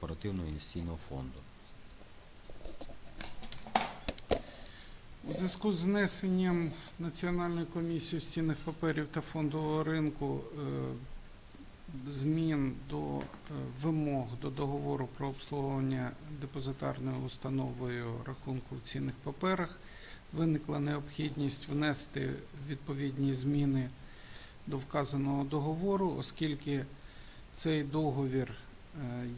корпоративного інвестиційного фонду. У зв'язку з внесенням Національної комісії з цінних паперів та фондового ринку е, змін до е, вимог до договору про обслуговування депозитарною установою рахунку в цінних паперах виникла необхідність внести відповідні зміни до вказаного договору, оскільки цей договір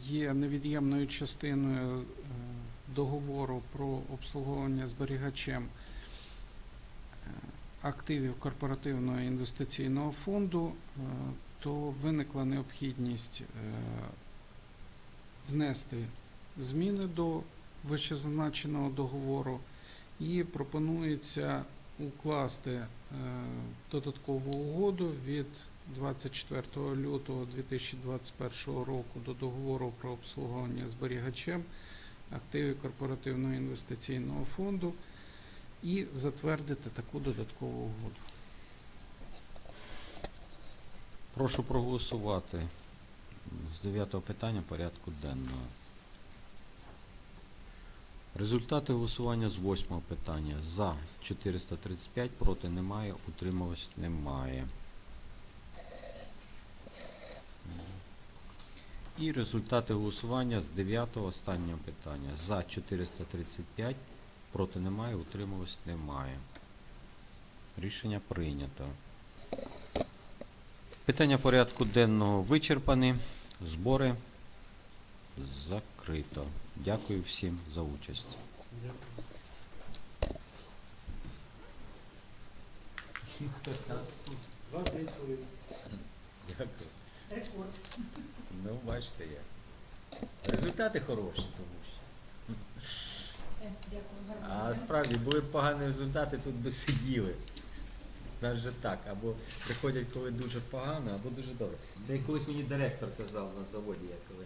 є невід'ємною частиною е, договору про обслуговування зберігачем е, активів корпоративного інвестиційного фонду, е, то виникла необхідність е, внести зміни до вищезазначеного договору. І пропонується укласти е, додаткову угоду від 24 лютого 2021 року до договору про обслуговування зберігачем активів корпоративного інвестиційного фонду і затвердити таку додаткову угоду. Прошу проголосувати з 9 питання порядку денного. Результати голосування з 8 питання. За 435, проти немає, утрималось немає. І результати голосування з 9 останнього питання. За 435, проти немає, утрималось немає. Рішення прийнято. Питання порядку денного вичерпані. Збори закрито. Дякую всім за участь. Хтось нас. Дякую. Рекорд. Ну, бачите як. Результати хороші, тому що. А справді були б погані результати, тут би сиділи. Навіть так. Або приходять, коли дуже погано, або дуже добре. Це колись мені директор казав на заводі, я коли